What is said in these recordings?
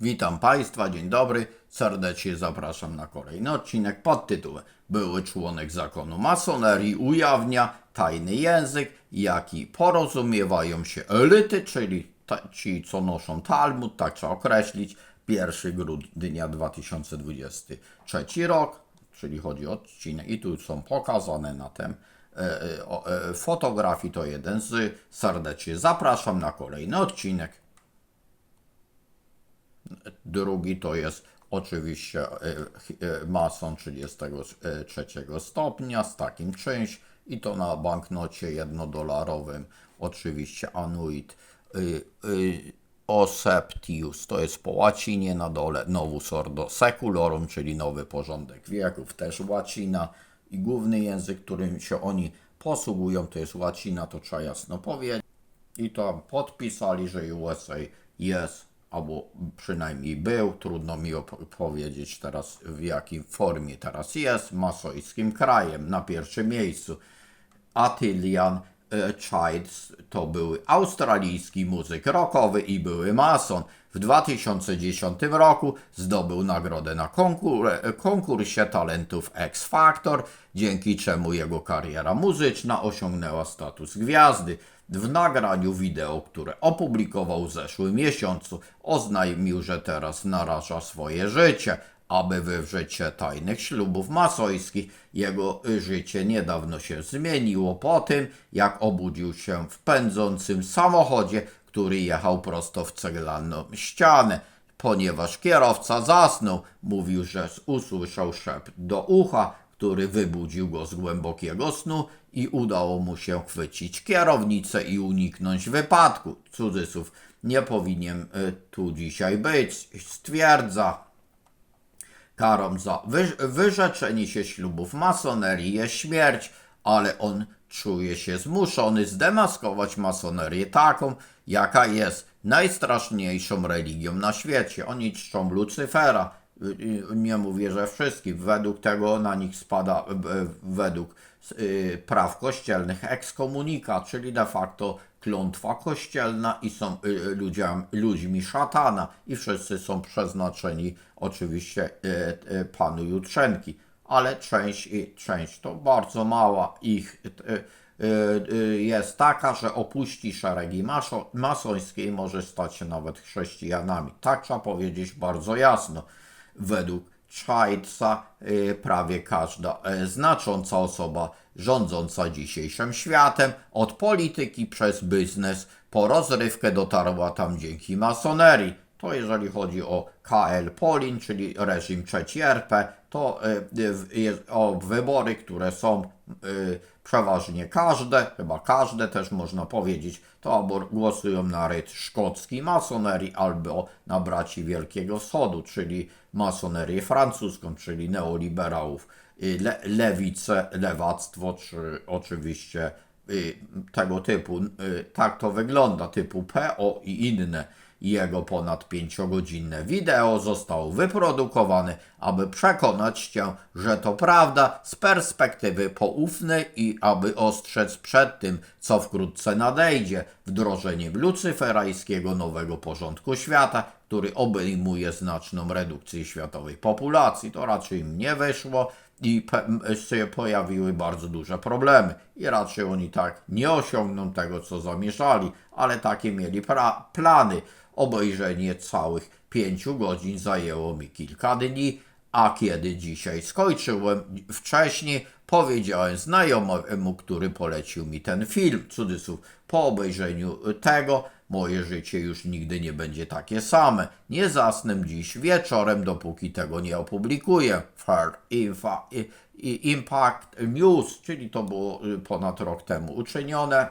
Witam Państwa, dzień dobry. Serdecznie zapraszam na kolejny odcinek pod tytułem Były członek zakonu masonerii ujawnia tajny język, jaki porozumiewają się elity, czyli ci, co noszą Talmud, tak trzeba określić, 1 grudnia 2023 rok, czyli chodzi o odcinek i tu są pokazane na tym e, e, fotografii, to jeden z. Serdecznie zapraszam na kolejny odcinek. Drugi to jest oczywiście e, e, mason 33 stopnia z takim czymś i to na banknocie jednodolarowym oczywiście anuit y, y, Oseptius, to jest po łacinie na dole Novus Ordo Secularum, czyli nowy porządek wieków, też łacina i główny język, którym się oni posługują, to jest łacina, to trzeba jasno powiedzieć. I to podpisali, że USA jest, albo przynajmniej był, trudno mi powiedzieć teraz w jakiej formie teraz jest, masońskim krajem na pierwszym miejscu. Atilian e, Childs to był australijski muzyk rockowy i były mason. W 2010 roku zdobył nagrodę na konkur- konkursie talentów X Factor, dzięki czemu jego kariera muzyczna osiągnęła status gwiazdy. W nagraniu wideo, które opublikował w zeszłym miesiącu, oznajmił, że teraz naraża swoje życie aby wywrzeć się tajnych ślubów masońskich. Jego życie niedawno się zmieniło po tym, jak obudził się w pędzącym samochodzie, który jechał prosto w ceglaną ścianę. Ponieważ kierowca zasnął, mówił, że usłyszał szept do ucha, który wybudził go z głębokiego snu i udało mu się chwycić kierownicę i uniknąć wypadku. Cudzysłów nie powinien y, tu dzisiaj być, stwierdza. Karą za wy, wyrzeczenie się ślubów masonerii jest śmierć, ale on czuje się zmuszony zdemaskować masonerię taką, jaka jest najstraszniejszą religią na świecie. Oni czczą Lucyfera. Nie mówię, że wszystkich. Według tego na nich spada, y, według y, praw kościelnych, ekskomunika, czyli de facto klątwa kościelna i są y, ludziami, ludźmi szatana i wszyscy są przeznaczeni oczywiście panu Jutrzenki, ale część, część to bardzo mała ich jest taka, że opuści szeregi maso, masońskie i może stać się nawet chrześcijanami. Tak trzeba powiedzieć bardzo jasno. Według Childsa y, prawie każda y, znacząca osoba rządząca dzisiejszym światem, od polityki przez biznes po rozrywkę dotarła tam dzięki masonerii. To jeżeli chodzi o KL Polin, czyli reżim trzeci RP, to jest o wybory, które są y, przeważnie każde, chyba każde też można powiedzieć, to albo głosują na ryt szkocki masonerii, albo na braci Wielkiego Wschodu, czyli masonerię francuską, czyli neoliberałów, y, le, lewicę, lewactwo, czy oczywiście tego typu, tak to wygląda, typu PO i inne. Jego ponad pięciogodzinne wideo zostało wyprodukowane, aby przekonać cię, że to prawda z perspektywy poufnej i aby ostrzec przed tym, co wkrótce nadejdzie, wdrożeniem lucyferajskiego nowego porządku świata, który obejmuje znaczną redukcję światowej populacji. To raczej im nie wyszło i się pojawiły bardzo duże problemy. I raczej oni tak nie osiągną tego, co zamierzali, ale takie mieli plany. Obejrzenie całych pięciu godzin zajęło mi kilka dni, a kiedy dzisiaj skończyłem wcześniej, powiedziałem znajomemu, który polecił mi ten film, cudzysłów, po obejrzeniu tego moje życie już nigdy nie będzie takie same. Nie zasnę dziś wieczorem, dopóki tego nie opublikuję. Third Infa, Impact News, czyli to było y, ponad rok temu uczynione.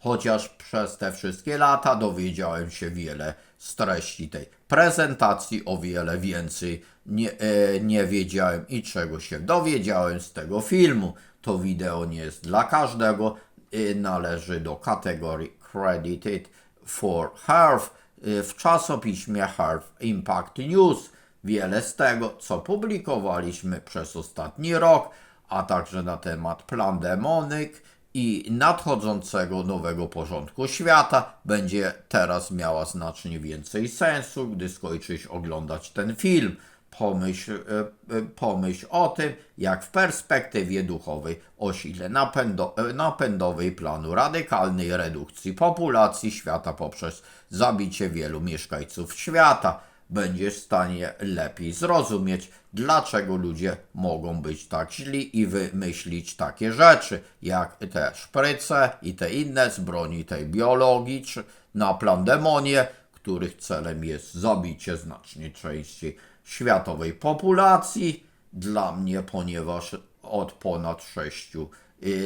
Chociaż przez te wszystkie lata dowiedziałem się wiele z treści tej prezentacji, o wiele więcej nie, e, nie wiedziałem i czego się dowiedziałem z tego filmu. To wideo nie jest dla każdego, e, należy do kategorii Credited for Health e, w czasopiśmie Health Impact News. Wiele z tego, co publikowaliśmy przez ostatni rok, a także na temat plandemonyk i nadchodzącego nowego porządku świata będzie teraz miała znacznie więcej sensu, gdy skończysz oglądać ten film. Pomyśl, e, e, pomyśl o tym, jak w perspektywie duchowej o sile napędo, napędowej planu radykalnej redukcji populacji świata poprzez zabicie wielu mieszkańców świata. Będziesz w stanie lepiej zrozumieć, dlaczego ludzie mogą być tak źli i wymyślić takie rzeczy, jak te szpryce i te inne z broni tej biologii, czy na plan demonie, których celem jest zabicie znacznie części światowej populacji. Dla mnie, ponieważ od ponad 6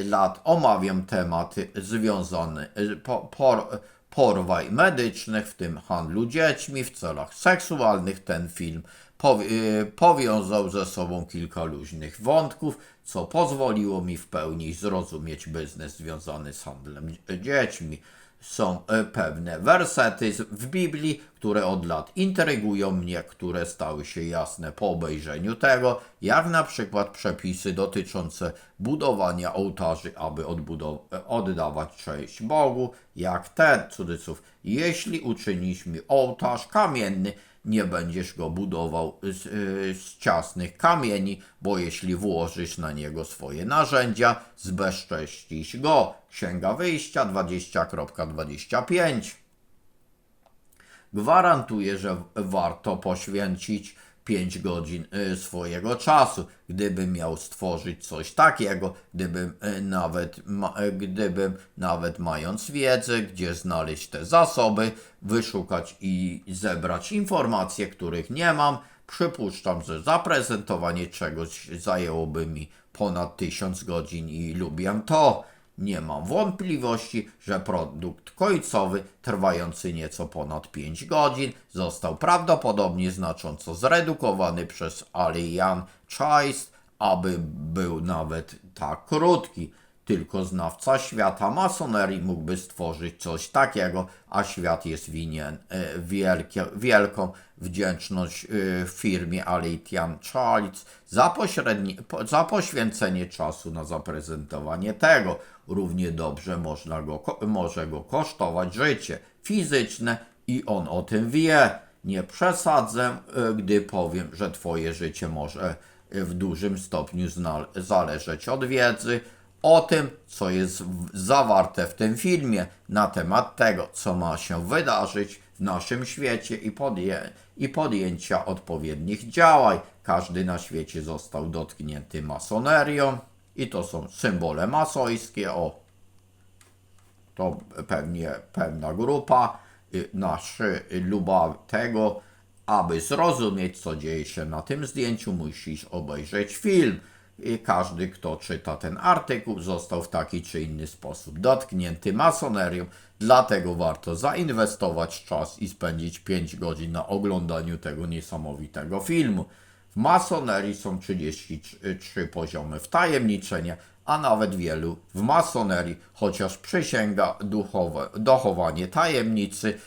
lat omawiam tematy związane y, po, por, porwaj medycznych, w tym handlu dziećmi w celach seksualnych. Ten film y, powiązał ze sobą kilka luźnych wątków, co pozwoliło mi w pełni zrozumieć biznes związany z handlem dziećmi. Są e, pewne wersety w Biblii, które od lat intrygują mnie, które stały się jasne po obejrzeniu tego, jak na przykład przepisy dotyczące budowania ołtarzy, aby e, oddawać cześć Bogu, jak ten, cudzysłów, jeśli uczynisz mi ołtarz kamienny, nie będziesz go budował z, y, z ciasnych kamieni, bo jeśli włożysz na niego swoje narzędzia, zbezcześcisz go. Księga Wyjścia 20.25 Gwarantuję, że warto poświęcić 5 godzin y, swojego czasu, gdybym miał stworzyć coś takiego, gdybym y, nawet, y, gdybym nawet mając wiedzę, gdzie znaleźć te zasoby, wyszukać i zebrać informacje, których nie mam, przypuszczam, że zaprezentowanie czegoś zajęłoby mi ponad 1000 godzin i lubię to. Nie mam wątpliwości, że produkt końcowy, trwający nieco ponad 5 godzin, został prawdopodobnie znacząco zredukowany przez Alian Chase, aby był nawet tak krótki. Tylko znawca świata masonerii mógłby stworzyć coś takiego, a świat jest winien e, wielkie, wielką wdzięczność e, firmie Alitian Charles za, za poświęcenie czasu na zaprezentowanie tego. Równie dobrze można go, może go kosztować życie fizyczne i on o tym wie. Nie przesadzę, e, gdy powiem, że Twoje życie może w dużym stopniu zależeć od wiedzy, o tym, co jest zawarte w tym filmie na temat tego, co ma się wydarzyć w naszym świecie i, podję- i podjęcia odpowiednich działań. Każdy na świecie został dotknięty masonerią i to są symbole masońskie. O, to pewnie pewna grupa y, naszy luba tego, aby zrozumieć, co dzieje się na tym zdjęciu, musisz obejrzeć film. Każdy, kto czyta ten artykuł, został w taki czy inny sposób dotknięty masonerią, dlatego warto zainwestować czas i spędzić 5 godzin na oglądaniu tego niesamowitego filmu. W masonerii są 33 poziomy wtajemniczenia, a nawet wielu w masonerii, chociaż przysięga duchowe, dochowanie tajemnicy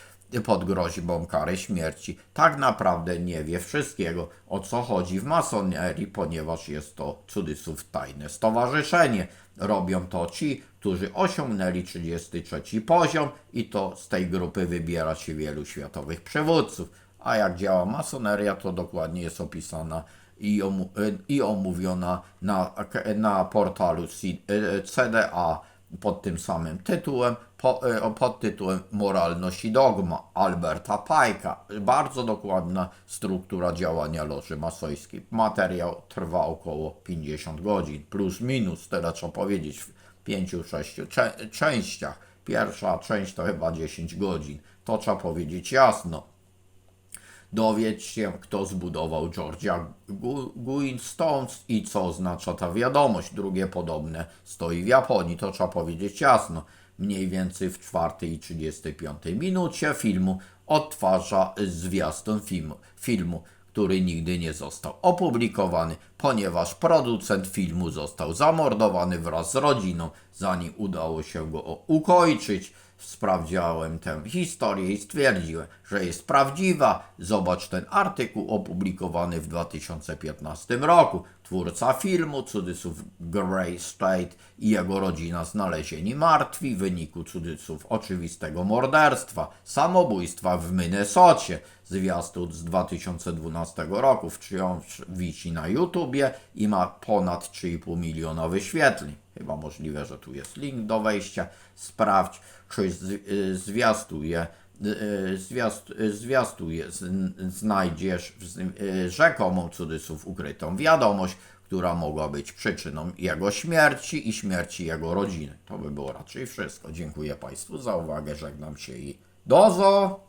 pod groźbą kary śmierci, tak naprawdę nie wie wszystkiego, o co chodzi w masonerii, ponieważ jest to cudzysłów tajne stowarzyszenie. Robią to ci, którzy osiągnęli 33 poziom i to z tej grupy wybiera się wielu światowych przywódców. A jak działa masoneria, to dokładnie jest opisana i, omu- i omówiona na, na portalu CDA pod tym samym tytułem, po, e, pod tytułem Moralność i dogma Alberta Pajka. Bardzo dokładna struktura działania loży masońskiej. Materiał trwa około 50 godzin, plus minus, tyle trzeba powiedzieć, w 5-6 cze- częściach. Pierwsza część to chyba 10 godzin, to trzeba powiedzieć jasno. Dowiedz się, kto zbudował Georgia Gu- Guinestones i co oznacza ta wiadomość. Drugie podobne stoi w Japonii, to trzeba powiedzieć jasno. Mniej więcej w 4 i 35 minucie filmu odtwarza zwiastun filmu, filmu, który nigdy nie został opublikowany, ponieważ producent filmu został zamordowany wraz z rodziną, zanim udało się go ukończyć. Sprawdziłem tę historię i stwierdziłem, że jest prawdziwa. Zobacz ten artykuł opublikowany w 2015 roku. Twórca filmu, cudzysłów Grey State i jego rodzina znalezieni martwi w wyniku cudzysłów oczywistego morderstwa, samobójstwa w Minnesocie. Zwiastun z 2012 roku wciąż wisi na YouTubie i ma ponad 3,5 miliona wyświetleń. Chyba możliwe, że tu jest link do wejścia. Sprawdź, czy y, zwiastuje, y, zwiast, y, zwiastuje, z, znajdziesz rzekomą cudzysłów ukrytą wiadomość, która mogła być przyczyną jego śmierci i śmierci jego rodziny. To by było raczej wszystko. Dziękuję Państwu za uwagę, żegnam się i dozo!